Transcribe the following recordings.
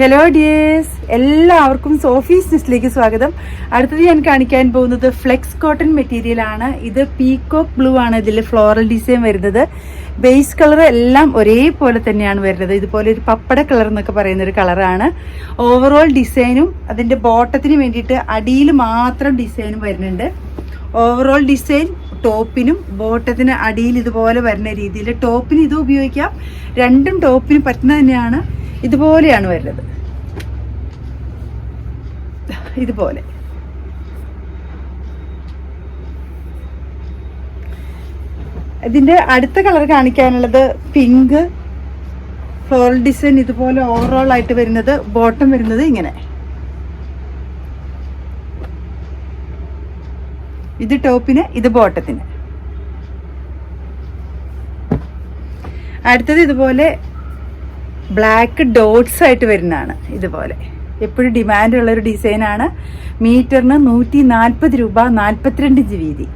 Hello dears എല്ലാവർക്കും സോഫീസ് നെസ്റ്റിലേക്ക് സ്വാഗതം. അടുത്തത് ഞാൻ കാണിക്കാൻ പോകുന്നത് ഫ്ലെക്സ് കോട്ടൺ മെറ്റീരിയൽ ആണ്. ഇത് പീകോക്ക് ബ്ലൂ ആണ് ഇതിൽ ഫ്ലോറൽ ഡിസൈൻ വരുന്നത്. ബേസ് കളർ എല്ലാം ഒരേപോലെ തന്നെയാണ് വരുന്നത്. ഇതുപോലെ ഒരു പപ്പട കളർ എന്നൊക്കെ പറയുന്ന ഒരു കളറാണ് ഓവറോൾ ഡിസൈനും അതിന്റെ ബോട്ടത്തിന് വേണ്ടിയിട്ട് അടിയിൽ മാത്രം ഡിസൈനും വരുന്നുണ്ട്. ഓവറോൾ ഡിസൈൻ ടോപ്പിനും ബോട്ടത്തിന് അടിയിൽ ഇതുപോലെ വരുന്ന രീതിയിൽ ടോപ്പിന് ഇത് ഉപയോഗിക്കാം. രണ്ടും ടോപ്പിന് പറ്റുന്ന തന്നെയാണ്. ഇതുപോലെയാണ് വരുന്നത്. ഇതുപോലെ. ഇതിന്റെ അടുത്ത കളർ കാണിക്കാനുള്ളത് പിങ്ക്. ഫ്ലോറൽ ഡിസൈൻ ഇതുപോലെ ഓവറോൾ ആയിട്ട് വരുന്നത് ബോട്ടം വരുന്നത് ഇങ്ങനെ. ഇത് ടോപ്പിന് ഇത് ബോട്ടത്തിന് അടുത്തത് ഇതുപോലെ ബ്ലാക്ക് ഡോട്ട്സ് ആയിട്ട് വരുന്നതാണ് ഇതുപോലെ. എപ്പോഴും ഡിമാൻഡ് ഉള്ള ഒരു ഡിസൈനാണ് മീറ്ററിന് നൂറ്റി നാൽപ്പത് രൂപ നാൽപ്പത്തിരണ്ട് ഇഞ്ച് വീതി.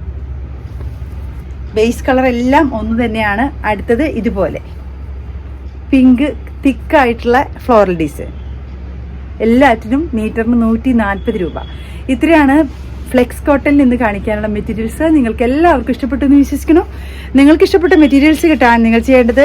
ബേസ് കളർ എല്ലാം ഒന്ന് തന്നെയാണ്. അടുത്തത് ഇതുപോലെ. പിങ്ക് തിക്കായിട്ടുള്ള ഫ്ലോറൽ ഡിസൈൻ എല്ലാറ്റിനും മീറ്ററിന് നൂറ്റി നാൽപ്പത് രൂപ. ഇത്രയാണ് ഫ്ലെക്സ് കോട്ടണിൽ നിന്ന് കാണിക്കാനുള്ള മെറ്റീരിയൽസ് നിങ്ങൾക്ക് എല്ലാവർക്കും ഇഷ്ടപ്പെട്ടു എന്ന് വിശ്വസിക്കണം നിങ്ങൾക്ക് ഇഷ്ടപ്പെട്ട മെറ്റീരിയൽസ് കിട്ടാൻ നിങ്ങൾ ചെയ്യേണ്ടത്